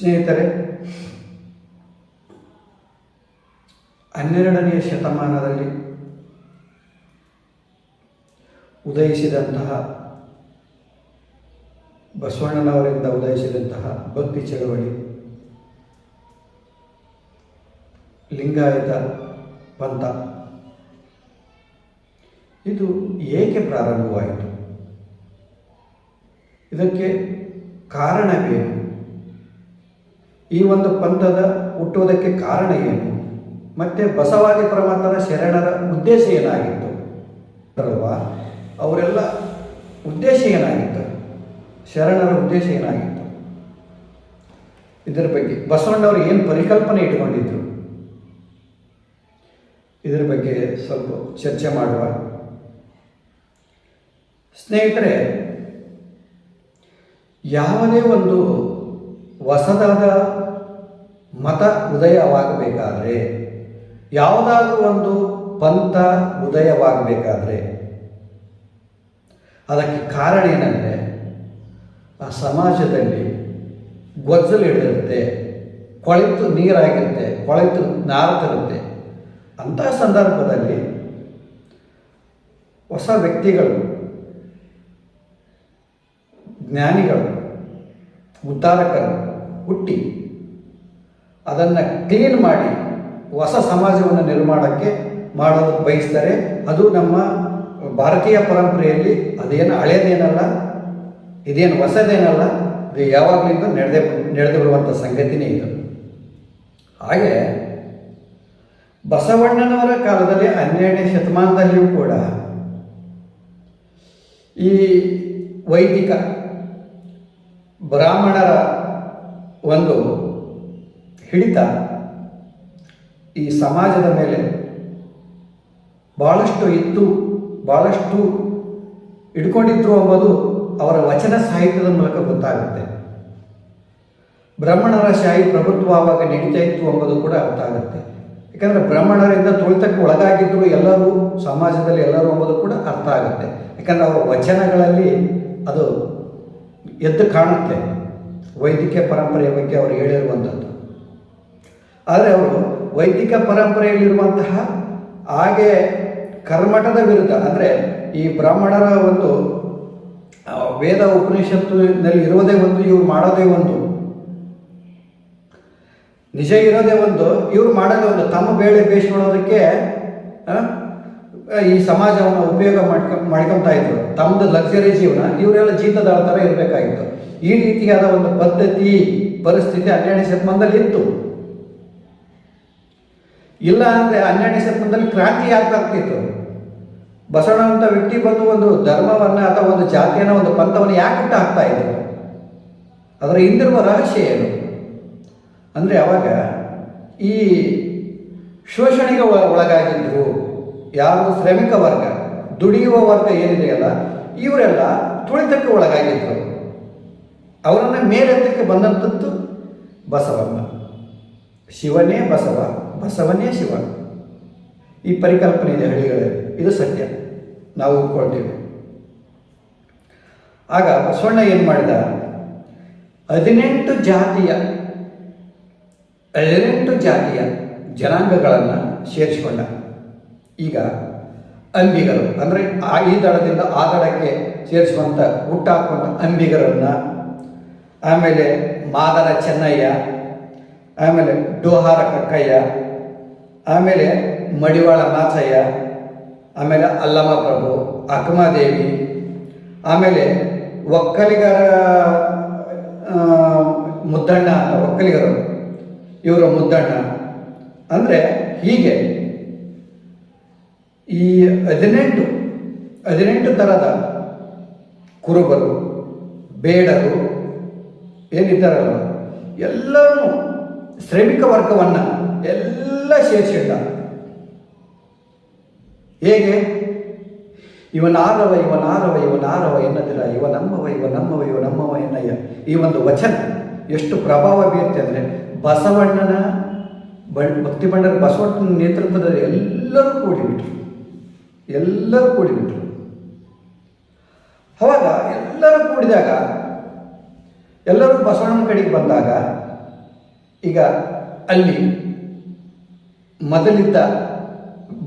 ಸ್ನೇಹಿತರೆ, ಹನ್ನೆರಡನೆಯ ಶತಮಾನದಲ್ಲಿ ಉದಯಿಸಿದಂತಹ, ಬಸವಣ್ಣನವರಿಂದ ಉದಯಿಸಿದಂತಹ ಭಕ್ತಿ ಚಳವಳಿ, ಲಿಂಗಾಯತ ಪಂಥ, ಇದು ಏಕೆ ಪ್ರಾರಂಭವಾಯಿತು? ಇದಕ್ಕೆ ಕಾರಣವೇನು ಈ ಒಂದು ಪಂಥದ ಹುಟ್ಟುವುದಕ್ಕೆ ಕಾರಣ ಏನು? ಮತ್ತು ಬಸವಾದಿ ಪರಮಾತ್ಮನ ಶರಣರ ಉದ್ದೇಶ ಏನಾಗಿತ್ತು? ಅಲ್ವಾ? ಅವರೆಲ್ಲ ಉದ್ದೇಶ ಏನಾಗಿತ್ತು? ಶರಣರ ಉದ್ದೇಶ ಏನಾಗಿತ್ತು? ಇದರ ಬಗ್ಗೆ ಬಸವಣ್ಣವರು ಏನು ಪರಿಕಲ್ಪನೆ ಇಟ್ಕೊಂಡಿದ್ರು? ಇದರ ಬಗ್ಗೆ ಸ್ವಲ್ಪ ಚರ್ಚೆ ಮಾಡುವ. ಸ್ನೇಹಿತರೆ, ಯಾವುದೇ ಒಂದು ಹೊಸದಾದ ಮತ ಉದಯವಾಗಬೇಕಾದ್ರೆ, ಯಾವುದಾದ್ರೂ ಒಂದು ಪಂಥ ಉದಯವಾಗಬೇಕಾದ್ರೆ, ಅದಕ್ಕೆ ಕಾರಣ ಏನಂದರೆ, ಆ ಸಮಾಜದಲ್ಲಿ ಗೊಜ್ಜಲು ಹಿಡಿದಿರುತ್ತೆ, ಕೊಳೆತು ನೀರಾಗಿರುತ್ತೆ, ಕೊಳೆತು ನಾರ್ತಿರುತ್ತೆ ಅಂತಹ ಸಂದರ್ಭದಲ್ಲಿ ಹೊಸ ವ್ಯಕ್ತಿಗಳು, ಜ್ಞಾನಿಗಳು, ಉದ್ಧಾರಕರು ಹುಟ್ಟಿ ಅದನ್ನು ಕ್ಲೀನ್ ಮಾಡಿ ಹೊಸ ಸಮಾಜವನ್ನು ನಿರ್ಮಾಣಕ್ಕೆ ಮಾಡಲು ಬಯಸ್ತಾರೆ. ಅದು ನಮ್ಮ ಭಾರತೀಯ ಪರಂಪರೆಯಲ್ಲಿ ಅದೇನು ಹಳೆಯದೇನಲ್ಲ ಇದೇನು ಹೊಸದೇನಲ್ಲ, ಇದು ಯಾವಾಗಲಿಂದ ನಡೆದೇ ನಡೆದು ಬರುವಂಥ ಸಂಗತಿನೇ ಇದು. ಹಾಗೆ ಬಸವಣ್ಣನವರ ಕಾಲದಲ್ಲಿ ಹನ್ನೆರಡನೇ ಶತಮಾನದಲ್ಲಿಯೂ ಕೂಡ ಈ ವೈದಿಕ ಬ್ರಾಹ್ಮಣರ ಒಂದು ಹಿಡಿತ ಈ ಸಮಾಜದ ಮೇಲೆ ಭಾಳಷ್ಟು ಇತ್ತು ಭಾಳಷ್ಟು ಇಟ್ಕೊಂಡಿದ್ರು ಎಂಬುದು ಅವರ ವಚನ ಸಾಹಿತ್ಯದ ಮೂಲಕ ಗೊತ್ತಾಗುತ್ತೆ. ಬ್ರಾಹ್ಮಣರ ಶಾಹಿ ಪ್ರಭುತ್ವ ಆವಾಗ ನಡೀತಾ ಇತ್ತು ಎಂಬುದು ಕೂಡ ಅರ್ಥ ಆಗುತ್ತೆ ಯಾಕಂದರೆ ಬ್ರಾಹ್ಮಣರಿಂದ ತುಳಿತಕ್ಕೆ ಒಳಗಾಗಿದ್ದರು ಎಲ್ಲರೂ, ಸಮಾಜದಲ್ಲಿ ಎಲ್ಲರೂ ಎಂಬುದು ಕೂಡ ಅರ್ಥ ಆಗುತ್ತೆ. ಯಾಕಂದರೆ ಅವರ ವಚನಗಳಲ್ಲಿ ಅದು ಎದ್ದು ಕಾಣುತ್ತೆ. ವೈದಿಕ ಪರಂಪರೆಯ ಬಗ್ಗೆ ಅವರು ಹೇಳಿರುವಂಥದ್ದು. ಆದರೆ ಅವರು ವೈದಿಕ ಪರಂಪರೆಯಲ್ಲಿರುವಂತಹ ಹಾಗೆ ಕರ್ಮಠದ ವಿರುದ್ಧ, ಅಂದರೆ ಈ ಬ್ರಾಹ್ಮಣರ ಒಂದು ವೇದ ಉಪನಿಷತ್ತಿನಲ್ಲಿ ಇರೋದೇ ಒಂದು, ಇವ್ರು ಮಾಡೋದೇ ಒಂದು. ನಿಜ ಇರೋದೇ ಒಂದು, ಇವ್ರು ಮಾಡೋದೇ ಒಂದು. ತಮ್ಮ ಬೇಳೆ ಬೇಯಿಸ್ಕೊಳ್ಳೋದಕ್ಕೆ ಈ ಸಮಾಜವನ್ನು ಉಪಯೋಗ ಮಾಡ್ಕೊ, ಮಾಡ್ಕೊತಾ ಇದ್ರು. ತಮ್ಮದು ಲಕ್ಸರಿ ಜೀವನ, ಇವರೆಲ್ಲ ಜೀತದಾಳ ಥರ ಇರಬೇಕಾಗಿತ್ತು. ಈ ರೀತಿಯಾದ ಒಂದು ಪದ್ಧತಿ, ಪರಿಸ್ಥಿತಿ ಹನ್ನೆರಡನೇ ಶತಮಾನದಲ್ಲಿ ಇತ್ತು. ಇಲ್ಲ ಅಂದರೆ ಹನ್ನೆರಡನೇ ಶತಮಾನದಲ್ಲಿ ಕ್ರಾಂತಿ ಆಗ್ತಿತ್ತು? ಬಸವಣ್ಣ ಅಂತ ವ್ಯಕ್ತಿ ಬಂದು ಒಂದು ಧರ್ಮವನ್ನು ಅಥವಾ ಒಂದು ಜಾತಿಯನ್ನು, ಒಂದು ಪಂಥವನ್ನು ಯಾಕೆ ಹುಟ್ಟು ಹಾಕ್ತಾ ಇದ್ರು? ಅದರ ಹಿಂದಿರುವ ರಹಸ್ಯ ಏನು? ಅಂದರೆ ಅವಾಗ ಈ ಶೋಷಣೆಗೆ ಒಳ- ಒಳಗಾಗಿದ್ರು ಯಾರು ಶ್ರಮಿಕ ವರ್ಗ, ದುಡಿಯುವ ವರ್ಗ ಏನಿದೆಯಲ್ಲ, ಇವರೆಲ್ಲ ತುಳಿತಕ್ಕೆ ಒಳಗಾಗಿದ್ರು. ಅವರನ್ನು ಮೇಲೆತ್ತಕ್ಕೆ ಬಂದಂಥದ್ದು ಬಸವಣ್ಣ. ಶಿವನೇ ಬಸವ, ಬಸವನೇ ಶಿವ. ಈ ಪರಿಕಲ್ಪನೆ ಇದೆ ಹಳ್ಳಿಗಳಲ್ಲಿ. ಇದು ಸತ್ಯ. ನಾವು ಒಪ್ಕೊಳ್ತೇವೆ ಆಗ ಬಸವಣ್ಣ ಏನು ಮಾಡಿದ? ಹದಿನೆಂಟು ಜಾತಿಯ ಹದಿನೆಂಟು ಜಾತಿಯ ಜನಾಂಗಗಳನ್ನು ಸೇರಿಸಿಕೊಂಡ. ಈಗ ಅಂಬಿಗರು, ಅಂದರೆ ಆ ಈ ದಳದಿಂದ ಆ ದಳಕ್ಕೆ ಸೇರಿಸುವಂಥ ಹುಟ್ಟಾಕುವಂಥ ಅಂಬಿಗರನ್ನು ಆಮೇಲೆ ಮಾದರ ಚೆನ್ನಯ್ಯ, ಆಮೇಲೆ ಡೋಹಾರ ಕಕ್ಕಯ್ಯ, ಆಮೇಲೆ ಮಡಿವಾಳ ಮಾಚಯ್ಯ, ಆಮೇಲೆ ಅಲ್ಲಮ ಪ್ರಭು ಅಕ್ಕಮಾದೇವಿ ಆಮೇಲೆ ಒಕ್ಕಲಿಗರ ಮುದ್ದಣ್ಣ ಒಕ್ಕಲಿಗರು, ಇವರ ಮುದ್ದಣ್ಣ. ಅಂದರೆ ಹೀಗೆ ಈ ಹದಿನೆಂಟು ಹದಿನೆಂಟು ಥರದ ಕುರುಬರು, ಬೇಡರು ಏನಿದ್ದಾರಲ್ಲ ಎಲ್ಲರೂ ಶ್ರಮಿಕ ವರ್ಗವನ್ನು ಎಲ್ಲ ಸೇರಿಸಿಟ್ಟ ಹೇಗೆ? ಇವನಾರವ ಇವನಾರವ ಇವನಾರವ ಎನ್ನದಿರ ಇವ ನಮ್ಮವ ಇವ ನಮ್ಮವ ಇವ ನಮ್ಮವ ಎನ್ನಯ್ಯ. ಈ ಒಂದು ವಚನ ಎಷ್ಟು ಪ್ರಭಾವ ಬೀರುತ್ತೆ ಅಂದರೆ ಬಸವಣ್ಣನ ಬ- ಭಕ್ತಿ ಬಂಡರ ಬಸವಣ್ಣನ ನೇತೃತ್ವದಲ್ಲಿ ಎಲ್ಲರೂ ಕೂಡಿಬಿಟ್ರು. ಎಲ್ಲರೂ ಕೂಡಿಬಿಟ್ರು. ಅವಾಗ ಎಲ್ಲರೂ ಕೂಡಿದಾಗ ಎಲ್ಲರೂ ಬಸವಣ್ಣನ ಕಡೆಗೆ ಬಂದಾಗ ಈಗ ಅಲ್ಲಿ ಮೊದಲಿದ್ದ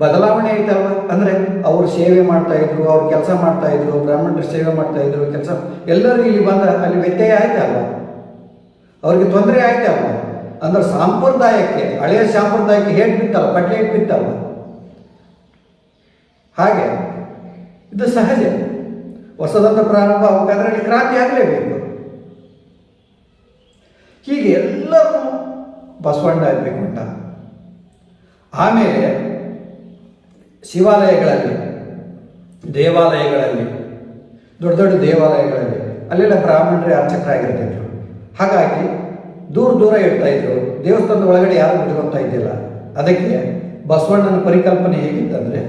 ಬದಲಾವಣೆ ಐತಲ್ವ ಅಂದರೆ ಅವರು ಸೇವೆ ಮಾಡ್ತಾ ಇದ್ರು, ಅವ್ರು ಕೆಲಸ ಮಾಡ್ತಾ ಇದ್ರು, ಬ್ರಾಹ್ಮಣರು ಸೇವೆ ಮಾಡ್ತಾ ಇದ್ರು, ಕೆಲಸ ಎಲ್ಲರೂ ಇಲ್ಲಿ ಬಂದ ಅಲ್ಲಿ ವ್ಯತ್ಯಯ ಆಯ್ತಲ್ವ ಅವ್ರಿಗೆ ತೊಂದರೆ ಆಯ್ತಲ್ವ ಅಂದ್ರೆ ಸಾಂಪ್ರದಾಯಕ್ಕೆ, ಹಳೆಯ ಸಾಂಪ್ರದಾಯಕ್ಕೆ ಹೇಗೆ ಬಿತ್ತಲ್ಲ, ಬಟ್ಟೆ ಹೇಗೆ ಬಿತ್ತಲ್ವ? ಹಾಗೆ, ಇದು ಸಹಜ. ಹೊಸದೊಂದು ಪ್ರಾರಂಭ ಆಗಬೇಕಾದ್ರೆ ಅಲ್ಲಿ ಕ್ರಾಂತಿ ಆಗಲೇಬೇಕು. ಹೀಗೆ ಎಲ್ಲರೂ ಬಸವಣ್ಣ ಇರಬೇಕು ಅಂತ ಆಮೇಲೆ ಶಿವಾಲಯಗಳಲ್ಲಿ, ದೇವಾಲಯಗಳಲ್ಲಿ, ದೊಡ್ಡ ದೊಡ್ಡ ದೇವಾಲಯಗಳಲ್ಲಿ ಅಲ್ಲೆಲ್ಲ ಬ್ರಾಹ್ಮಣರೇ ಅರ್ಚಕರಾಗಿರ್ತಿದ್ರು. ಹಾಗಾಗಿ ದೂರ ದೂರ ಇಡ್ತಾ ಇದ್ರು. ದೇವಸ್ಥಾನದ ಒಳಗಡೆ ಯಾರು ಬಿಟ್ಕೊತಾ ಇದ್ದಿಲ್ಲ. ಅದಕ್ಕೆ ಬಸವಣ್ಣನ ಪರಿಕಲ್ಪನೆ ಹೇಗಿತ್ತಂದ್ರೆ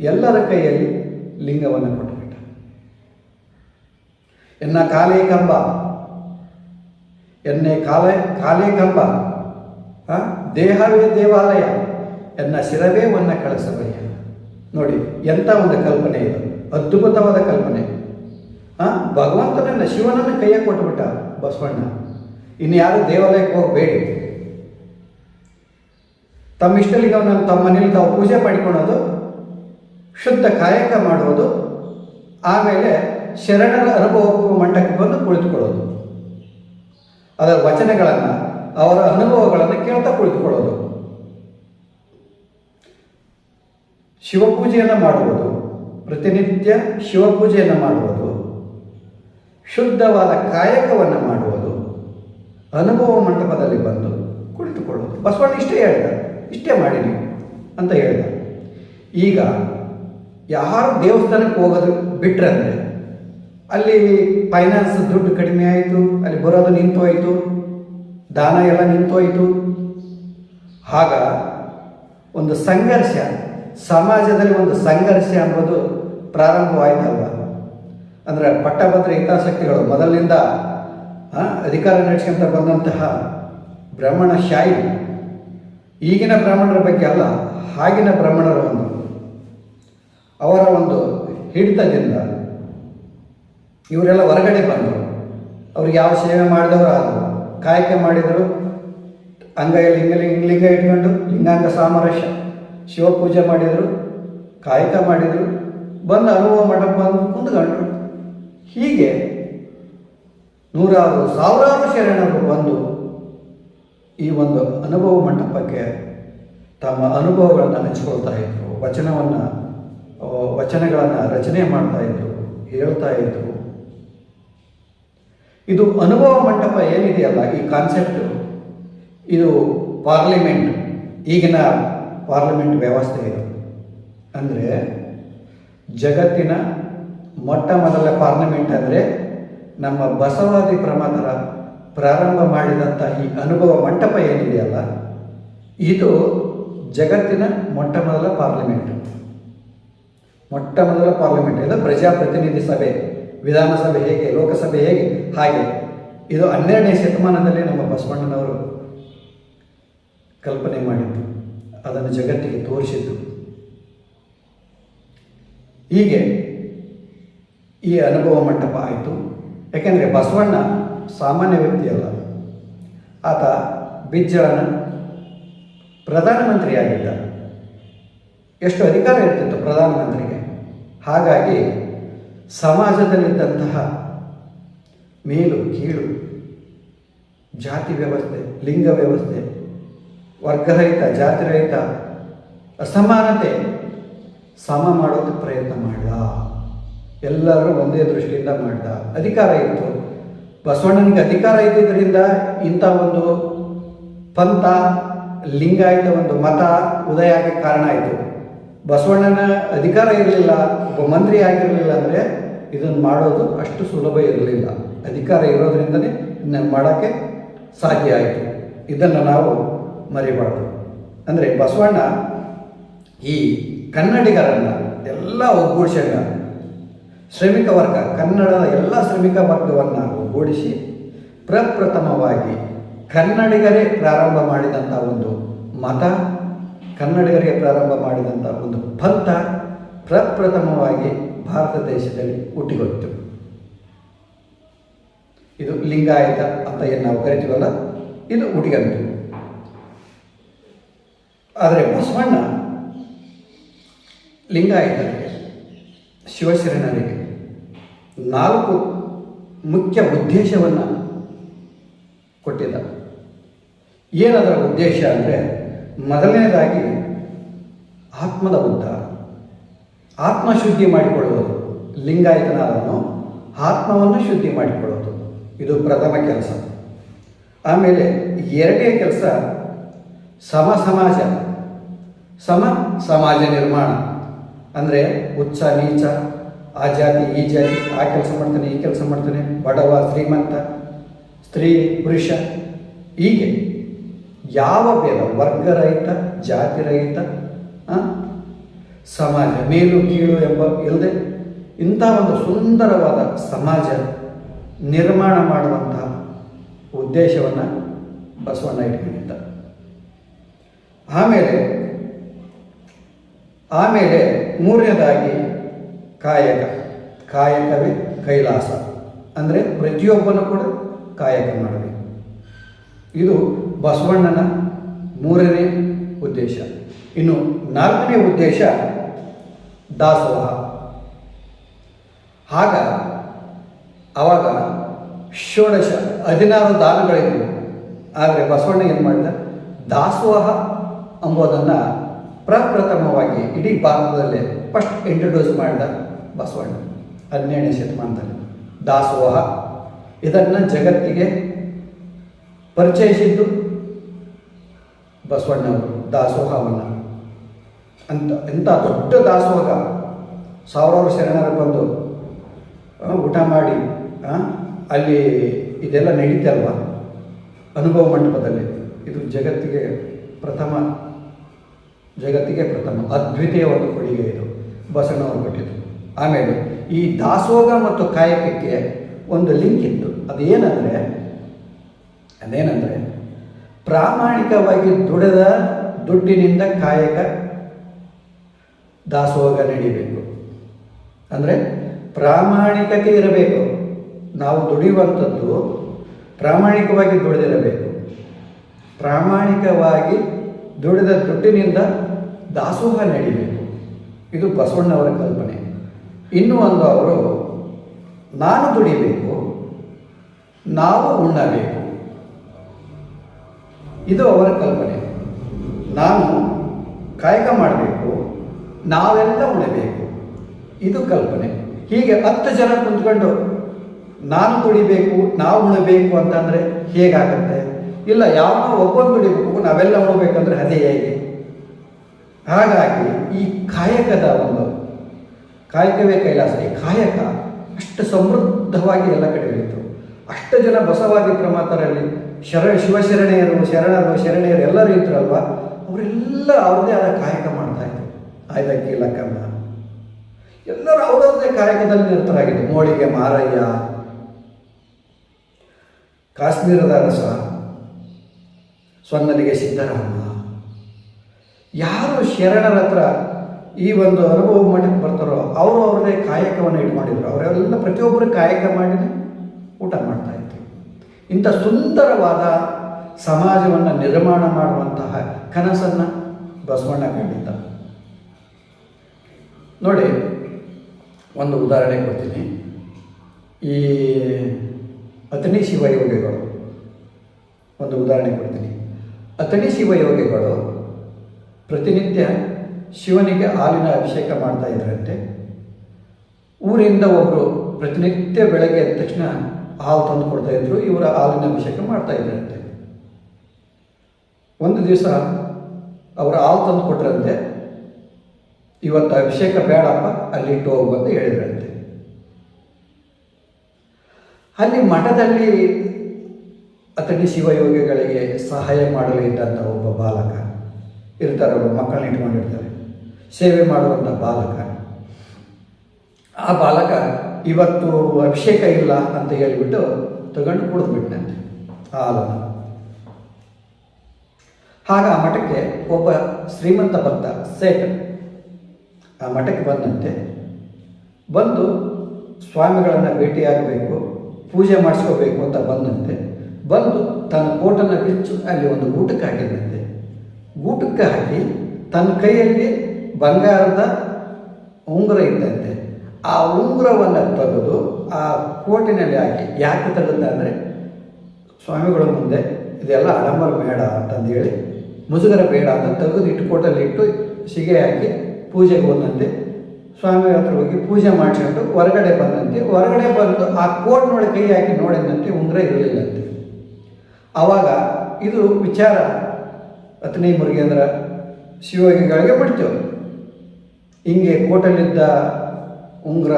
ಎಲ್ಲರ ಕೈಯಲ್ಲಿ ಲಿಂಗವನ್ನು ಕೊಟ್ಟುಬಿಟ್ಟ ಎನ್ನ ಕಾಲೇ ಕಂಬ ಎನ್ನೆ ಕಾಲೇ ಕಾಲೇ ಕಂಬ ದೇಹವೇ ದೇವಾಲಯ, ಎನ್ನ ಶಿರವೇ ಒನ್ನ ಕಳಸಬಯ್ಯ ನೋಡಿ ಎಂಥ ಒಂದು ಕಲ್ಪನೆ ಇದು. ಅದ್ಭುತವಾದ ಕಲ್ಪನೆ. ಹಾಂ ಭಗವಂತನನ್ನ ಶಿವನನ್ನು ಕೈಯ ಕೊಟ್ಟುಬಿಟ್ಟ ಬಸವಣ್ಣ. ಇನ್ನು ಯಾರು ದೇವಾಲಯಕ್ಕೆ ಹೋಗಬೇಡಿ. ತಮ್ಮ ಅವನನ್ನು ತಮ್ಮ ಮನೇಲಿ ತಾವು ಪೂಜೆ ಮಾಡಿಕೊಳ್ಳೋದು, ಶುದ್ಧ ಕಾಯಕ ಮಾಡುವುದು, ಆಮೇಲೆ ಶರಣರ ಅನುಭವ ಮಂಟಕ್ಕೆ ಬಂದು ಕುಳಿತುಕೊಳ್ಳೋದು. ಅದರ ವಚನಗಳನ್ನು, ಅವರ ಅನುಭವಗಳನ್ನು ಕೇಳ್ತಾ ಕುಳಿತುಕೊಳ್ಳೋದು. ಶಿವಪೂಜೆಯನ್ನು ಮಾಡುವುದು. ಪ್ರತಿನಿತ್ಯ ಶಿವಪೂಜೆಯನ್ನು ಮಾಡುವುದು. ಶುದ್ಧವಾದ ಕಾಯಕವನ್ನು ಮಾಡುವುದು. ಅನುಭವ ಮಂಟಪದಲ್ಲಿ ಬಂದು ಕುಳಿತುಕೊಳ್ಳೋದು. ಬಸವಣ್ಣ ಇಷ್ಟೇ ಹೇಳ್ದ ಇಷ್ಟೇ ಮಾಡಿ ನೀವು ಅಂತ ಹೇಳ್ದ ಈಗ ಯಾರು ದೇವಸ್ಥಾನಕ್ಕೆ ಹೋಗೋದು ಬಿಟ್ರಂದ್ರೆ ಅಲ್ಲಿ ಫೈನಾನ್ಸ್ ದುಡ್ಡು ಕಡಿಮೆ ಆಯಿತು, ಅಲ್ಲಿ ಬರೋದು ನಿಂತು ಹೋಯಿತು ದಾನ ಎಲ್ಲ ನಿಂತು ಹೋಯಿತು ಆಗ ಒಂದು ಸಂಘರ್ಷ, ಸಮಾಜದಲ್ಲಿ ಒಂದು ಸಂಘರ್ಷ ಅನ್ನೋದು ಪ್ರಾರಂಭವಾಯಿತಲ್ವ? ಅಂದರೆ ಪಟ್ಟಭದ್ರ ಹಿತಾಸಕ್ತಿಗಳು ಮೊದಲಿನಿಂದ ಅಧಿಕಾರ ನಡೆಸ್ಕೊಂತ ಬಂದಂತಹ ಬ್ರಾಹ್ಮಣ ಶಾಯಿ, ಈಗಿನ ಬ್ರಾಹ್ಮಣರ ಬಗ್ಗೆ ಅಲ್ಲ, ಆಗಿನ ಬ್ರಾಹ್ಮಣರ ಒಂದು, ಅವರ ಒಂದು ಹಿಡಿತದಿಂದ ಇವರೆಲ್ಲ ಹೊರಗಡೆ ಬಂದರು. ಅವ್ರಿಗೆ ಯಾವ ಸೇವೆ ಮಾಡಿದವರು ಆದರು. ಕಾಯಕ ಮಾಡಿದರು. ಅಂಗೈ ಲಿಂಗ ಲಿಂಗ ಇಟ್ಕೊಂಡು ಲಿಂಗಾಂಗ ಸಾಮರಸ್ಯ. ಶಿವಪೂಜೆ ಮಾಡಿದರು. ಕಾಯಕ ಮಾಡಿದರು. ಬಂದು ಅನುಭವ ಮಂಟಪ ಬಂದು ಕುಂತ್ಕೊಂಡ್ರು. ಹೀಗೆ ನೂರಾರು ಸಾವಿರಾರು ಶರಣರು ಬಂದು ಈ ಒಂದು ಅನುಭವ ಮಂಟಪಕ್ಕೆ ತಮ್ಮ ಅನುಭವಗಳನ್ನು ಹಂಚ್ಕೊಳ್ತಾ ಇದ್ರು. ವಚನವನ್ನು ವಚನಗಳನ್ನು ರಚನೆ ಮಾಡ್ತಾ ಇದ್ರು, ಹೇಳ್ತಾ ಇದ್ರು. ಇದು ಅನುಭವ ಮಂಟಪ ಏನಿದೆಯಲ್ಲ ಈ ಕಾನ್ಸೆಪ್ಟು ಇದು ಪಾರ್ಲಿಮೆಂಟ್ ಈಗಿನ ಪಾರ್ಲಿಮೆಂಟ್ ವ್ಯವಸ್ಥೆ ಇದು. ಅಂದರೆ ಜಗತ್ತಿನ ಮೊಟ್ಟ ಮೊದಲ ಪಾರ್ಲಿಮೆಂಟ್ ಅಂದರೆ ನಮ್ಮ ಬಸವಾದಿ ಪ್ರಮಾದರ ಪ್ರಾರಂಭ ಮಾಡಿದಂಥ ಈ ಅನುಭವ ಮಂಟಪ ಏನಿದೆಯಲ್ಲ ಇದು ಜಗತ್ತಿನ ಮೊಟ್ಟ ಮೊದಲ ಪಾರ್ಲಿಮೆಂಟ್ ಮೊಟ್ಟ ಮೊದಲ ಪಾರ್ಲಿಮೆಂಟ್ ಇದು ಪ್ರಜಾಪ್ರತಿನಿಧಿ ಸಭೆ. ವಿಧಾನಸಭೆ ಹೇಗೆ, ಲೋಕಸಭೆ ಹೇಗೆ? ಹಾಗೆ. ಇದು ಹನ್ನೆರಡನೇ ಶತಮಾನದಲ್ಲಿ ನಮ್ಮ ಬಸವಣ್ಣನವರು ಕಲ್ಪನೆ ಮಾಡಿದ್ದು. ಅದನ್ನು ಜಗತ್ತಿಗೆ ತೋರಿಸಿದ್ದು. ಹೀಗೆ ಈ ಅನುಭವ ಮಂಟಪ ಆಯಿತು. ಯಾಕೆಂದರೆ ಬಸವಣ್ಣ ಸಾಮಾನ್ಯ ವ್ಯಕ್ತಿಯಲ್ಲ. ಆತ ಬಿಜ್ಜಳನ ಪ್ರಧಾನಮಂತ್ರಿಯಾಗಿದ್ದ. ಎಷ್ಟು ಅಧಿಕಾರ ಇರ್ತಿತ್ತು ಪ್ರಧಾನಮಂತ್ರಿಗೆ. ಹಾಗಾಗಿ ಸಮಾಜದಲ್ಲಿದ್ದಂತಹ ಮೇಲು, ಕೀಳು, ಜಾತಿ ವ್ಯವಸ್ಥೆ, ಲಿಂಗ ವ್ಯವಸ್ಥೆ, ವರ್ಗರಹಿತ, ಜಾತಿರಹಿತ ಅಸಮಾನತೆ ಸಮ ಮಾಡೋದಕ್ಕೆ ಪ್ರಯತ್ನ ಮಾಡ್ದ ಎಲ್ಲರೂ ಒಂದೇ ದೃಷ್ಟಿಯಿಂದ ಮಾಡ್ದ ಅಧಿಕಾರ ಇತ್ತು. ಬಸವಣ್ಣನಿಗೆ ಅಧಿಕಾರ ಇದ್ದಿದ್ದರಿಂದ ಇಂಥ ಒಂದು ಪಂಥ, ಲಿಂಗಾಯತ ಒಂದು ಮತ ಉದಯ ಆಗಕ್ಕೆ ಕಾರಣ ಆಯಿತು. ಬಸವಣ್ಣನ ಅಧಿಕಾರ ಇರಲಿಲ್ಲ, ಒಬ್ಬ ಮಂತ್ರಿ ಆಗಿರಲಿಲ್ಲ ಅಂದರೆ ಇದನ್ನು ಮಾಡೋದು ಅಷ್ಟು ಸುಲಭ ಇರಲಿಲ್ಲ. ಅಧಿಕಾರ ಇರೋದ್ರಿಂದನೇ ಇದನ್ನು ಮಾಡೋಕ್ಕೆ ಸಾಧ್ಯ ಆಯಿತು. ಇದನ್ನು ನಾವು ಮರಿಬಾರ್ದು. ಅಂದರೆ ಬಸವಣ್ಣ ಈ ಕನ್ನಡಿಗರನ್ನು, ಎಲ್ಲ ಒಗ್ಗೂಡಿಸಿದ ಶ್ರಮಿಕ ವರ್ಗ, ಕನ್ನಡದ ಎಲ್ಲ ಶ್ರಮಿಕ ವರ್ಗವನ್ನು ಒಗ್ಗೂಡಿಸಿ ಪ್ರಪ್ರಥಮವಾಗಿ ಕನ್ನಡಿಗರೇ ಪ್ರಾರಂಭ ಮಾಡಿದಂಥ ಒಂದು ಮತ ಕನ್ನಡಿಗರಿಗೆ ಪ್ರಾರಂಭ ಮಾಡಿದಂಥ ಒಂದು ಪಂಥ ಪ್ರಪ್ರಥಮವಾಗಿ ಭಾರತ ದೇಶದಲ್ಲಿ ಹುಟ್ಟಿಕೊಳ್ತು ಇದು ಲಿಂಗಾಯತ ಅಂತ ಏನು ನಾವು ಕರಿತೀವಲ್ಲ? ಇದು ಹುಟ್ಟಿಗಂತು ಆದರೆ ಬಸವಣ್ಣ ಲಿಂಗಾಯತರಿಗೆ, ಶಿವಶರಣರಿಗೆ ನಾಲ್ಕು ಮುಖ್ಯ ಉದ್ದೇಶವನ್ನು ಕೊಟ್ಟಿದ್ದ. ಏನದರ ಉದ್ದೇಶ ಅಂದರೆ ಮೊದಲನೇದಾಗಿ ಆತ್ಮದ ಉದ್ಧಾರ. ಆತ್ಮಶುದ್ಧಿ ಮಾಡಿಕೊಳ್ಳುವುದು, ಲಿಂಗಾಯತನಾದವನು ಆತ್ಮವನ್ನು ಶುದ್ಧಿ ಮಾಡಿಕೊಳ್ಳೋದು ಇದು ಪ್ರಥಮ ಕೆಲಸ. ಆಮೇಲೆ ಎರಡನೇ ಕೆಲಸ ಸಮ ಸಮಾಜ ಸಮ ಸಮಾಜ ನಿರ್ಮಾಣ. ಅಂದರೆ ಉಚ್ಚ ನೀಚ, ಆ ಜಾತಿ, ಈ ಜಾತಿ, ಆ ಕೆಲಸ ಮಾಡ್ತಾನೆ, ಈ ಕೆಲಸ ಮಾಡ್ತಾನೆ, ಬಡವ, ಶ್ರೀಮಂತ, ಸ್ತ್ರೀ, ಪುರುಷ. ಹೀಗೆ ಯಾವ ಭೇದ? ವರ್ಗರಹಿತ, ಜಾತಿರಹಿತ ಸಮಾಜ, ಮೇಲು, ಕೀಳು ಎಂಬ ಇಲ್ಲದೆ ಇಂಥ ಒಂದು ಸುಂದರವಾದ ಸಮಾಜ ನಿರ್ಮಾಣ ಮಾಡುವಂಥ ಉದ್ದೇಶವನ್ನು ಬಸವಣ್ಣ ಇಟ್ಕೊಂಡಿದ್ದ. ಆಮೇಲೆ ಆಮೇಲೆ ಮೂರನೇದಾಗಿ ಕಾಯಕ, ಕಾಯಕವೇ ಕೈಲಾಸ. ಅಂದರೆ ಪ್ರತಿಯೊಬ್ಬನು ಕೂಡ ಕಾಯಕ ಮಾಡಬೇಕು. ಇದು ಬಸವಣ್ಣನ ಮೂರನೇ ಉದ್ದೇಶ. ಇನ್ನು ನಾಲ್ಕನೇ ಉದ್ದೇಶ ದಾಸೋಹ. ಆಗ ಆವಾಗ ಷೋಡಶ ಹದಿನಾರು ದಾನಗಳಿದ್ವು. ಆದರೆ ಬಸವಣ್ಣ ಏನು ಮಾಡಿದ? ದಾಸೋಹ ಅಂಬೋದನ್ನು ಪ್ರಪ್ರಥಮವಾಗಿ ಇಡೀ ಭಾರತದಲ್ಲೇ ಫಸ್ಟ್ ಇಂಟ್ರೊಡ್ಯೂಸ್ ಮಾಡಿದ ಬಸವಣ್ಣ ಹದಿನೇಳನೇ ಶತಮಾನದಲ್ಲಿ. ದಾಸೋಹ ಇದನ್ನು ಜಗತ್ತಿಗೆ ಪರಿಚಯಿಸಿದ್ದು ಬಸವಣ್ಣವರು ದಾಸೋಹವನ್ನು. ಅಂತ ಎಂಥ ದೊಡ್ಡ ದಾಸೋಹ. ಸಾವಿರಾರು ಶರಣರು ಬಂದು ಊಟ ಮಾಡಿ ಅಲ್ಲಿ ಇದೆಲ್ಲ ನಡೀತಲ್ವ ಅನುಭವ ಮಂಟಪದಲ್ಲಿ. ಇದು ಜಗತ್ತಿಗೆ ಪ್ರಥಮ ಜಗತ್ತಿಗೆ ಪ್ರಥಮ, ಅದ್ವಿತೀಯ ಒಂದು ಕೊಡುಗೆ ಇದು. ಬಸವಣ್ಣವರು ಕೊಟ್ಟಿದ್ದು. ಆಮೇಲೆ ಈ ದಾಸೋಗ ಮತ್ತು ಕಾಯಕಕ್ಕೆ ಒಂದು ಲಿಂಕ್ ಇತ್ತು. ಅದೇನೆಂದರೆ, ಅದೇನಂದರೆ, ಪ್ರಾಮಾಣಿಕವಾಗಿ ದುಡಿದ ದುಡ್ಡಿನಿಂದ ಕಾಯಕ ದಾಸೋಹ ನಡೀಬೇಕು. ಅಂದರೆ ಪ್ರಾಮಾಣಿಕತೆ ಇರಬೇಕು. ನಾವು ದುಡಿಯುವಂಥದ್ದು ಪ್ರಾಮಾಣಿಕವಾಗಿ ದುಡಿದಿರಬೇಕು. ಪ್ರಾಮಾಣಿಕವಾಗಿ ದುಡಿದ ದುಡ್ಡಿನಿಂದ ದಾಸೋಹ ನಡೀಬೇಕು. ಇದು ಬಸವಣ್ಣವರ ಕಲ್ಪನೆ. ಇನ್ನು ಒಂದು ಅವರು, ನಾನು ದುಡಿಬೇಕು, ನಾವು ಉಣ್ಣಬೇಕು. ಇದು ಅವರ ಕಲ್ಪನೆ. ನಾನು ಕಾಯಕ ಮಾಡಬೇಕು. ನಾವೆಲ್ಲ ಉಳಿಬೇಕು. ಇದು ಕಲ್ಪನೆ. ಹೀಗೆ ಹತ್ತು ಜನ ಕುಂತ್ಕೊಂಡು ನಾನು ದುಡಿಬೇಕು, ನಾವು ಉಳಬೇಕು ಅಂತಂದರೆ ಹೇಗಾಗುತ್ತೆ? ಇಲ್ಲ, ಯಾವನೋ ಒಬ್ಬೊಂದು ದುಡಿಬೇಕು, ನಾವೆಲ್ಲ ಉಳಬೇಕಂದ್ರೆ ಅದೇ ಹೇಗೆ? ಹಾಗಾಗಿ ಈ ಕಾಯಕದ ಒಂದು ಕಾಯಕವೇ ಕೈಲಾಸ ಈ ಕಾಯಕ ಅಷ್ಟು ಸಮೃದ್ಧವಾಗಿ ಎಲ್ಲ ಕಡೆ ಇತ್ತು ಅಷ್ಟು ಜನ ಬಸವಾದಿ ಪ್ರಮಾತರಲ್ಲಿ ಶರ ಶಿವಶರಣೆಯರು, ಶರಣರು, ಶರಣೆಯರು ಎಲ್ಲರೂ ಇದ್ರಲ್ವ? ಅವರೆಲ್ಲ ಅವ್ರದೇ ಆದ ಕಾಯಕ ಮಾಡ್ತಾ ಇದ್ರು ಆಯ್ದಕ್ಕಿ ಲಕ್ಕಮ್ಮ ಎಲ್ಲರೂ ಅವರವ್ರದ್ದೇ ಕಾಯಕದಲ್ಲಿ ನಿರತರಾಗಿದ್ದು. ಮೋಳಿಗೆ ಮಾರಯ್ಯ ಕಾಶ್ಮೀರದ ರಸ ಸ್ವನ್ನಲಿಗೆ ಸಿದ್ದರಾಮ. ಯಾರು ಶರಣರ ಹತ್ರ ಈ ಒಂದು ಅನುಭವ ಮಾಡಿ ಬರ್ತಾರೋ ಅವರು ಅವ್ರದೇ ಕಾಯಕವನ್ನು ಇಟ್ಕೊಂಡಿದ್ರು ಅವರೆಲ್ಲ ಪ್ರತಿಯೊಬ್ಬರು ಕಾಯಕ ಮಾಡಿ ಊಟ ಮಾಡ್ತಾ ಇದ್ರು. ಇಂಥ ಸುಂದರವಾದ ಸಮಾಜವನ್ನು ನಿರ್ಮಾಣ ಮಾಡುವಂತಹ ಕನಸನ್ನು ಬಸವಣ್ಣ ಕಂಡಿದ್ದ. ನೋಡಿ, ಒಂದು ಉದಾಹರಣೆ ಕೊಡ್ತೀನಿ. ಈ ಅತನಿ ಶಿವಯೋಗಿಗಳು ಒಂದು ಉದಾಹರಣೆ ಕೊಡ್ತೀನಿ. ಅತನಿ ಶಿವಯೋಗಿಗಳು ಪ್ರತಿನಿತ್ಯ ಶಿವನಿಗೆ ಹಾಲಿನ ಅಭಿಷೇಕ ಮಾಡ್ತಾ ಇದ್ರಂತೆ. ಊರಿಂದ ಒಬ್ಬರು ಪ್ರತಿನಿತ್ಯ ಬೆಳಗ್ಗೆ ಎದ್ದ ತಕ್ಷಣ ಹಾಲು ತಂದು ಕೊಡ್ತಾ ಇದ್ರು, ಇವರ ಹಾಲಿನ ಅಭಿಷೇಕ ಮಾಡ್ತಾ ಇದ್ರಂತೆ. ಒಂದು ದಿವಸ ಅವರು ಹಾಲು ತಂದು ಕೊಟ್ರಂತೆ. ಇವತ್ತು ಅಭಿಷೇಕ ಬೇಡಪ್ಪ, ಅಲ್ಲಿ ಇಟ್ಟು ಹೋಗು ಅಂತ ಹೇಳಿದ್ರಂತೆ. ಅಲ್ಲಿ ಮಠದಲ್ಲಿ ಅತನಿ ಶಿವಯೋಗಿಗಳಿಗೆ ಸಹಾಯ ಮಾಡಲು ಇದ್ದಂಥ ಒಬ್ಬ ಬಾಲಕ ಇರ್ತಾರೆ, ಒಬ್ಬ ಮಕ್ಕಳನ್ನ ಇಟ್ಕೊಂಡಿರ್ತಾರೆ. ಸೇವೆ ಮಾಡುವಂಥ ಬಾಲಕ. ಆ ಬಾಲಕ, ಇವತ್ತು ಅಭಿಷೇಕ ಇಲ್ಲ ಅಂತ ಹೇಳಿಬಿಟ್ಟು ತಗೊಂಡು ಕುಡಿದ್ಬಿಟ್ಟನಂತೆ ಹಾಲನ್ನು ಆಗ ಆ ಮಠಕ್ಕೆ ಒಬ್ಬ ಶ್ರೀಮಂತ ಭಕ್ತ, ಸೇಠ್. ಆ ಮಠಕ್ಕೆ ಬಂದಂತೆ ಬಂದು ಸ್ವಾಮಿಗಳನ್ನು ಭೇಟಿಯಾಗಬೇಕು, ಪೂಜೆ ಮಾಡಿಸ್ಕೋಬೇಕು ಅಂತ ಬಂದಂತೆ. ಬಂದು ತನ್ನ ಕೋಟನ್ನು ಬಿಚ್ಚು, ಅಲ್ಲಿ ಒಂದು ಊಟಕ್ಕೆ ಹಾಕಿದಂತೆ ಊಟಕ್ಕೆ ಹಾಕಿ ತನ್ನ ಕೈಯಲ್ಲಿ ಬಂಗಾರದ ಉಂಗುರ ಇದ್ದಂತೆ. ಆ ಉಂಗುರವನ್ನು ತೆಗೆದು ಆ ಕೋಟಿನಲ್ಲಿ ಹಾಕಿ, ಯಾಕೆ ತೆಗೆದ ಅಂದರೆ ಸ್ವಾಮಿಗಳ ಮುಂದೆ ಇದೆಲ್ಲ ಅಡಂಬರ ಬೇಡ ಅಂತಂದೇಳಿ, ಮುಜುಗರ ಬೇಡ ಅಂತ ತೆಗೆದು ಇಟ್ಟು ಕೋಟಲ್ಲಿ ಇಟ್ಟು, ಸಿಗೆ ಹಾಕಿ ಪೂಜೆಗೆ ಹೋದಂತೆ ಸ್ವಾಮಿ ಹತ್ರ ಹೋಗಿ ಪೂಜೆ ಮಾಡಿಸ್ಕೊಂಡು ಹೊರಗಡೆ ಬಂದಂತೆ, ಹೊರಗಡೆ ಬಂದು ಆ ಕೋಟ್ ನೋಡಿ ಕೈ ಹಾಕಿ ನೋಡಿದಂತೆ ಉಂಗುರ ಇರಲಿಲ್ಲಂತೆ. ಆವಾಗ ಇದು ವಿಚಾರ ಅತನೇ ಮುರುಗೇಂದ್ರ ಶಿವಯೋಗಿಗಳಿಗೆ ಬಿಡ್ತೇವೆ ಹಿಂಗೆ ಕೋಟಲ್ಲಿದ್ದ ಉಂಗುರ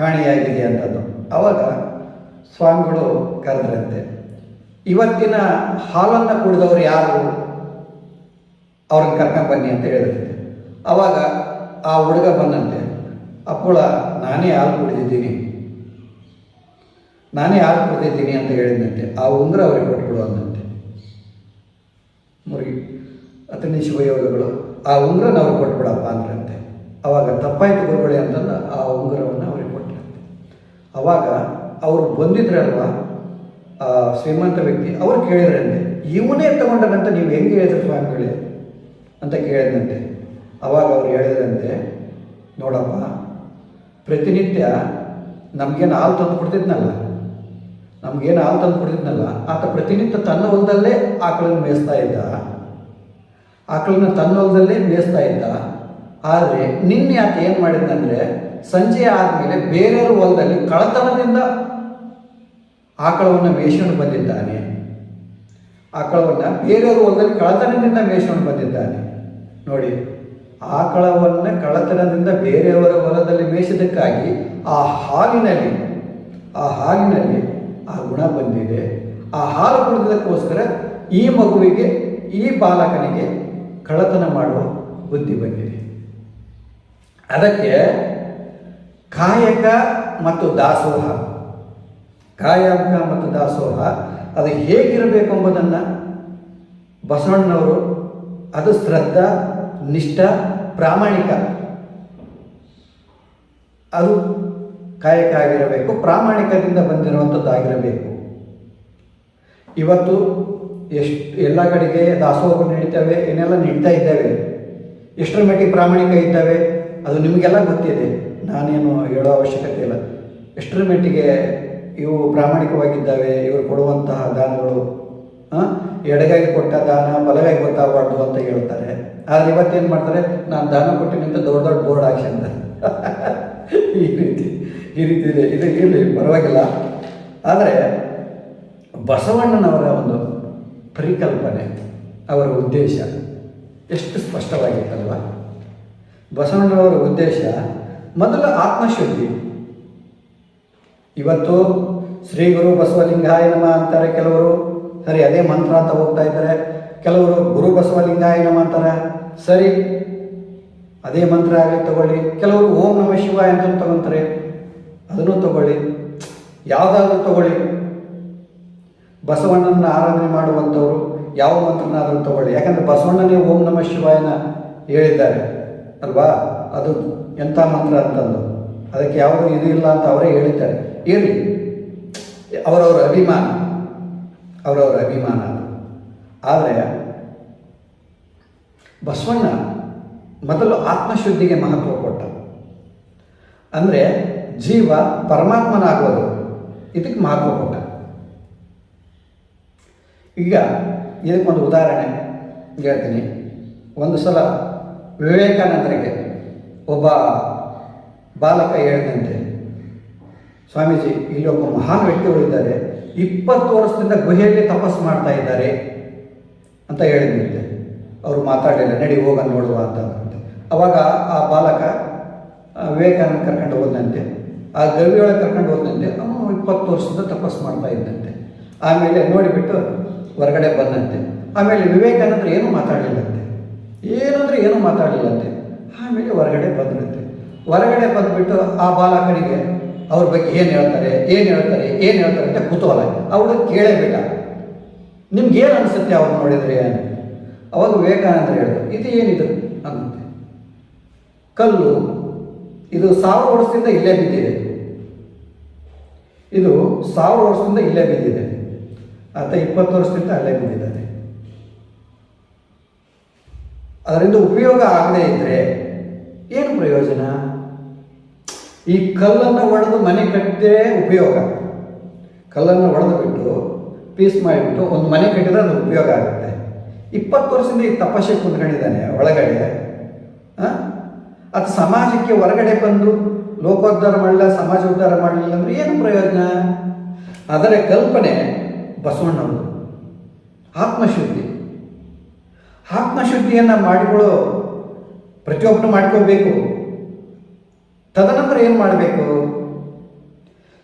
ಕಾಣಿಯಾಗಿದೆ ಅಂತದ್ದು. ಆವಾಗ ಸ್ವಾಮಿಗಳು ಕರೆದ್ರಂತೆ, ಇವತ್ತಿನ ಹಾಲನ್ನು ಕುಡಿದವರು ಯಾರು? ಅವ್ರನ್ನ ಕರ್ಕೊಂಡು ಬನ್ನಿ ಅಂತ ಹೇಳಿದ್ರಂತೆ. ಆವಾಗ ಆ ಹುಡುಗ ಬಂದಂತೆ, ಅಪ್ಪುಳ, ನಾನೇ ಹಾಲು ಕುಡಿದಿದ್ದೀನಿ. ನಾನೇ ಹಾಲು ಕುಡಿದಿದ್ದೀನಿ ಅಂತ ಹೇಳಿದಂತೆ ಆ ಉಂಗುರ ಅವರಿಗೆ ಕೊಟ್ಬಿಡು ಅಂದಂತೆ. ಮುರುಗಿ ಅತನಿ ಶಿವಯೋಗಗಳು, ಆ ಉಂಗುರನ ಅವ್ರಿಗೆ ಕೊಟ್ಬಿಡಪ್ಪ ಅಂದ್ರಂತೆ. ಅವಾಗ ತಪ್ಪಾಯ್ತು ಗುರುಗಳೇ ಅಂತಂದು ಆ ಉಂಗುರವನ್ನು ಅವ್ರಿಗೆ ಕೊಟ್ಟರಂತೆ ಅವಾಗ ಅವರು ಬಂದಿದ್ರಲ್ವ, ಆ ಶ್ರೀಮಂತ ವ್ಯಕ್ತಿ, ಅವ್ರು ಕೇಳಿದ್ರಂತೆ, ಇವನೇ ತಗೊಂಡನಂತ ನೀವು ಹೆಂಗೆ ಹೇಳಿದ್ರು ಸ್ವಾಮಿಗಳೇ? ಅಂತ ಕೇಳಿದಂತೆ ಅವಾಗ ಅವ್ರು ಹೇಳಿದ್ರಂತೆ, ನೋಡಪ್ಪ, ಪ್ರತಿನಿತ್ಯ ನಮಗೇನು ಹಾಲು ತಂದು ಕೊಡ್ತಿದ್ನಲ್ಲ, ನಮಗೇನು ಹಾಲು ತಂದು ಕೊಡ್ತಿದ್ನಲ್ಲ, ಆತ ಪ್ರತಿನಿತ್ಯ ತನ್ನ ಹೊಲದಲ್ಲೇ ಆಕಳನ್ನು ಮೇಯಿಸ್ತಾ ಇದ್ದ. ಆಕಳನ್ನ ತನ್ನ ಹೊಲದಲ್ಲೇ ಮೇಯಿಸ್ತಾ ಇದ್ದ. ಆದರೆ ನಿನ್ನೆ ಆತ ಏನು ಮಾಡಿದ್ನಂದರೆ, ಸಂಜೆ ಆದಮೇಲೆ ಬೇರೆಯವ್ರ ಹೊಲದಲ್ಲಿ ಕಳತನದಿಂದ ಆಕಳವನ್ನು ಮೇಯಿಸ್ಕೊಂಡು ಬಂದಿದ್ದಾನೆ. ಆಕಳವನ್ನು ಬೇರೆಯವ್ರ ಹೊಲದಲ್ಲಿ ಕಳತನದಿಂದ ಮೇಯಿಸ್ಕೊಂಡು ಬಂದಿದ್ದಾನೆ. ನೋಡಿ ಆಕಳವನ್ನು ಕಳತನದಿಂದ ಬೇರೆಯವರ ಹೊಲದಲ್ಲಿ ಮೇಯಿಸಿದ್ದಕ್ಕಾಗಿ ಆ ಹಾಲಿನಲ್ಲಿ ಆ ಹಾಲಿನಲ್ಲಿ ಆ ಗುಣ ಬಂದಿದೆ. ಆ ಹಾಲು ಕುಡಿದಕ್ಕೋಸ್ಕರ ಈ ಮಗುವಿಗೆ, ಈ ಬಾಲಕನಿಗೆ ಕಳತನ ಮಾಡುವ ಬುದ್ಧಿ ಬಂದಿದೆ. ಅದಕ್ಕೆ ಕಾಯಕ ಮತ್ತು ದಾಸೋಹ, ಕಾಯಕ ಮತ್ತು ದಾಸೋಹ, ಅದು ಹೇಗಿರಬೇಕು ಎಂಬುದನ್ನು ಬಸವಣ್ಣನವರು, ಅದು ಶ್ರದ್ಧಾ, ನಿಷ್ಠ ಪ್ರಾಮಾಣಿಕ. ಅದು ಕಾಯಕ ಆಗಿರಬೇಕು ಪ್ರಾಮಾಣಿಕದಿಂದ ಬಂದಿರುವಂಥದ್ದಾಗಿರಬೇಕು. ಇವತ್ತು ಎಷ್ಟು, ಎಲ್ಲ ಕಡೆಗೆ ದಾಸೋಹ ನೀಡ್ತವೆ, ಏನೆಲ್ಲ ನೀಡ್ತಾ ಇದ್ದಾವೆ, ಎಷ್ಟರ ಮಟ್ಟಿಗೆ ಪ್ರಾಮಾಣಿಕ ಇದ್ದಾವೆ, ಅದು ನಿಮಗೆಲ್ಲ ಗೊತ್ತಿದೆ. ನಾನೇನು ಹೇಳೋ ಅವಶ್ಯಕತೆ ಇಲ್ಲ. ಎಷ್ಟರ ಮಟ್ಟಿಗೆ ಇವು ಪ್ರಾಮಾಣಿಕವಾಗಿದ್ದಾವೆ, ಇವರು ಕೊಡುವಂತಹ ದಾನಗಳು ಎಡಗೈಗೆ ಕೊಟ್ಟ ದಾನ, ಬಲಗಾಗಿ ಗೊತ್ತಾಗಬಾರ್ದು ಅಂತ ಹೇಳ್ತಾರೆ. ಆದರೆ ಇವತ್ತೇನು ಮಾಡ್ತಾರೆ? ನಾನು ದಾನ ಕೊಟ್ಟಿನಿಂದ ದೊಡ್ಡ ದೊಡ್ಡ ಬೋರ್ಡ್ ಹಾಕ್ಸ್ಕೊಂತಾರೆ ಈ ರೀತಿ ಈ ರೀತಿ ಇದೆ. ಇದು ಇರಲಿ, ಪರವಾಗಿಲ್ಲ. ಆದರೆ ಬಸವಣ್ಣನವರ ಒಂದು ಪರಿಕಲ್ಪನೆ, ಅವರ ಉದ್ದೇಶ ಎಷ್ಟು ಸ್ಪಷ್ಟವಾಗಿತ್ತಲ್ವ? ಬಸವಣ್ಣನವರ ಉದ್ದೇಶ ಮೊದಲು ಆತ್ಮಶುದ್ಧಿ. ಇವತ್ತು ಶ್ರೀ ಗುರು ಬಸವಲಿಂಗಾಯ ನಮ ಅಂತಾರೆ ಕೆಲವರು. ಸರಿ, ಅದೇ ಮಂತ್ರ ಅಂತ ಹೋಗ್ತಾ ಇದ್ದಾರೆ. ಕೆಲವರು ಗುರು ಬಸವಲಿಂಗಾಯ ನಮ ಅಂತಾರೆ ಸರಿ, ಅದೇ ಮಂತ್ರ ಆಗಲಿ ತಗೊಳ್ಳಿ. ಕೆಲವರು ಓಂ ನಮ ಶಿವಾಯ ಅಂತ ತಗೊಂತಾರೆ. ಅದನ್ನು ತಗೊಳ್ಳಿ. ಯಾವುದಾದ್ರೂ ತಗೊಳ್ಳಿ. ಬಸವಣ್ಣನ ಆರಾಧನೆ ಮಾಡುವಂಥವರು ಯಾವ ಮಂತ್ರನಾದರೂ ತಗೊಳ್ಳಿ. ಯಾಕಂದರೆ ಬಸವಣ್ಣನೇ ಓಂ ನಮ ಶಿವಾಯನ ಹೇಳಿದ್ದಾರೆ, ಅಲ್ವಾ? ಅದು ಎಂಥ ಮಂತ್ರ ಅಂತಂದು. ಅದಕ್ಕೆ ಯಾವುದೂ ಇದು ಇಲ್ಲ ಅಂತ ಅವರೇ ಹೇಳಿದ್ದಾರೆ. ಇರಲಿ, ಅವರವರ ಅಭಿಮಾನ. ಅವರವರ ಅಭಿಮಾನ. ಆದರೆ ಬಸವಣ್ಣ ಮೊದಲು ಆತ್ಮಶುದ್ಧಿಗೆ ಮಹತ್ವ ಕೊಟ್ಟ. ಅಂದರೆ ಜೀವ ಪರಮಾತ್ಮನಾಗೋದು ಇದಕ್ಕೆ ಮಹತ್ವ ಕೊಟ್ಟ. ಈಗ ಇದಕ್ಕೊಂದು ಉದಾಹರಣೆ ಹೇಳ್ತೀನಿ. ಒಂದು ಸಲ ವಿವೇಕಾನಂದರಿಗೆ ಒಬ್ಬ ಬಾಲಕ ಹೇಳಿದಂತೆ, ಸ್ವಾಮೀಜಿ, ಇಲ್ಲಿ ಒಬ್ಬ ಮಹಾನ್ ವ್ಯಕ್ತಿಗಳು ಇದ್ದಾರೆ ಇಪ್ಪತ್ತು ವರ್ಷದಿಂದ ಗುಹೆಯಲ್ಲಿ ತಪಸ್ಸು ಮಾಡ್ತಾ ಇದ್ದಾರೆ ಅಂತ ಹೇಳಿದಂತೆ ಅವರು ಮಾತಾಡಲಿಲ್ಲ, ನಡಿ ಹೋಗ ನೋಡುವ ಅಂತ ಅವಾಗ ಆ ಬಾಲಕ ವಿವೇಕಾನಂದ ಕರ್ಕೊಂಡು ಹೋದಂತೆ ಆ ಗವಿಯೊಳಗೆ ಕರ್ಕೊಂಡು ಹೋದಂತೆ ಅವನು ಇಪ್ಪತ್ತು ವರ್ಷದಿಂದ ತಪಸ್ಸು ಮಾಡ್ತಾ ಇದ್ದಂತೆ. ಆಮೇಲೆ ನೋಡಿಬಿಟ್ಟು ಹೊರಗಡೆ ಬಂದಂತೆ. ಆಮೇಲೆ ವಿವೇಕಾನಂದರು ಏನೂ ಮಾತಾಡಲಿಲ್ಲಂತೆ. ಏನಂದ್ರೆ ಏನೂ ಮಾತಾಡಲಿಲ್ಲಂತೆ. ಆಮೇಲೆ ಹೊರಗಡೆ ಬಂದಂತೆ ಹೊರಗಡೆ ಬಂದ್ಬಿಟ್ಟು ಆ ಬಾಲಕನಿಗೆ ಅವ್ರ ಬಗ್ಗೆ ಏನು ಹೇಳ್ತಾರೆ ಏನು ಹೇಳ್ತಾರೆ ಏನು ಹೇಳ್ತಾರೆ ಅಂತ ಕುತೂಹಲ. ಅವಳು ಕೇಳೇಬೇಕ? ನಿಮ್ಗೆ ಏನು ಅನಿಸುತ್ತೆ ಅವ್ರು ನೋಡಿದ್ರೆ? ಅವಾಗ ವಿವೇಕಾನಂದ ಹೇಳಿದ್ರು ಇದು ಏನಿದು? ಅನ್ನುತ್ತೆ ಕಲ್ಲು, ಇದು ಸಾವಿರ ವರ್ಷದಿಂದ ಇಲ್ಲೇ ಬಿದ್ದಿದೆ. ಇದು ಸಾವಿರ ವರ್ಷದಿಂದ ಇಲ್ಲೇ ಬಿದ್ದಿದೆ. ಆತ ಇಪ್ಪತ್ತು ವರ್ಷದಿಂದ ಅಲ್ಲೇ ಬಿದ್ದಿದ್ದಾನೆ ಅದರಿಂದ ಉಪಯೋಗ ಆಗದೇ ಇದ್ದರೆ ಏನು ಪ್ರಯೋಜನ? ಈ ಕಲ್ಲನ್ನು ಒಡೆದು ಮನೆ ಕಟ್ಟಿದ್ರೆ ಉಪಯೋಗ ಕಲ್ಲನ್ನು ಒಡೆದು ಬಿಟ್ಟು ಪೀಸ್ ಮಾಡಿಬಿಟ್ಟು ಒಂದು ಮನೆ ಕಟ್ಟಿದ್ರೆ ಅದು ಉಪಯೋಗ ಆಗುತ್ತೆ. ಇಪ್ಪತ್ತು ವರ್ಷದಿಂದ ಈ ತಪಸ್ಸೆ ಕುಂತ್ಕೊಂಡಿದ್ದಾನೆ ಒಳಗಡೆ? ಅದು ಸಮಾಜಕ್ಕೆ ಹೊರಗಡೆ ಬಂದು ಲೋಕೋದ್ಧಾರ ಮಾಡಲಿಲ್ಲ, ಸಮಾಜ ಉದ್ಧಾರ ಮಾಡಲಿಲ್ಲ ಅಂದ್ರೆ ಏನು ಪ್ರಯೋಜನ? ಅದರ ಕಲ್ಪನೆ ಬಸವಣ್ಣವರು ಆತ್ಮಶುದ್ಧಿ. ಆತ್ಮಶುದ್ಧಿಯನ್ನು ಮಾಡಿಕೊಳ್ಳೋ ಪ್ರತಿಯೊಬ್ಬರು ಮಾಡ್ಕೋಬೇಕು ತದನಂತರ ಏನು ಮಾಡಬೇಕು?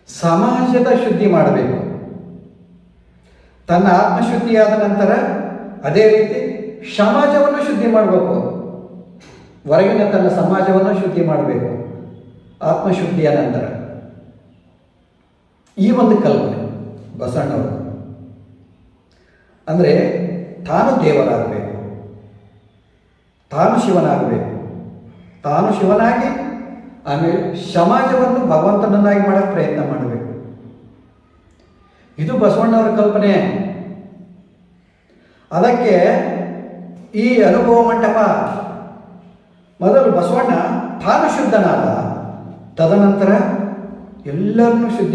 ಸಮಾಜದ ಶುದ್ಧಿ ಮಾಡಬೇಕು. ತನ್ನ ಆತ್ಮಶುದ್ಧಿಯಾದ ನಂತರ ಅದೇ ರೀತಿ ಸಮಾಜವನ್ನು ಶುದ್ಧಿ ಮಾಡಬೇಕು. ಹೊರಗಿನ ತನ್ನ ಸಮಾಜವನ್ನು ಶುದ್ಧಿ ಮಾಡಬೇಕು. ಆತ್ಮಶುದ್ಧಿಯ ನಂತರ. ಈ ಒಂದು ಕಲ್ಪನೆ ಬಸಣ್ಣವರು. ಅಂದರೆ ತಾನು ದೇವರಾಗಬೇಕು. ತಾನು ಶಿವನಾಗಬೇಕು. ತಾನು ಶಿವನಾಗಿ ಆಮೇಲೆ ಸಮಾಜವನ್ನು ಭಗವಂತನನ್ನಾಗಿ ಮಾಡೋಕ್ಕೆ ಪ್ರಯತ್ನ ಮಾಡಬೇಕು. ಇದು ಬಸವಣ್ಣವರ ಕಲ್ಪನೆ. ಅದಕ್ಕೆ ಈ ಅನುಭವ ಮಂಟಪ, ಮೊದಲು ಬಸವಣ್ಣ ತಾನು ಶುದ್ಧನಾದ ತದನಂತರ ಎಲ್ಲರನ್ನೂ ಶುದ್ಧಿ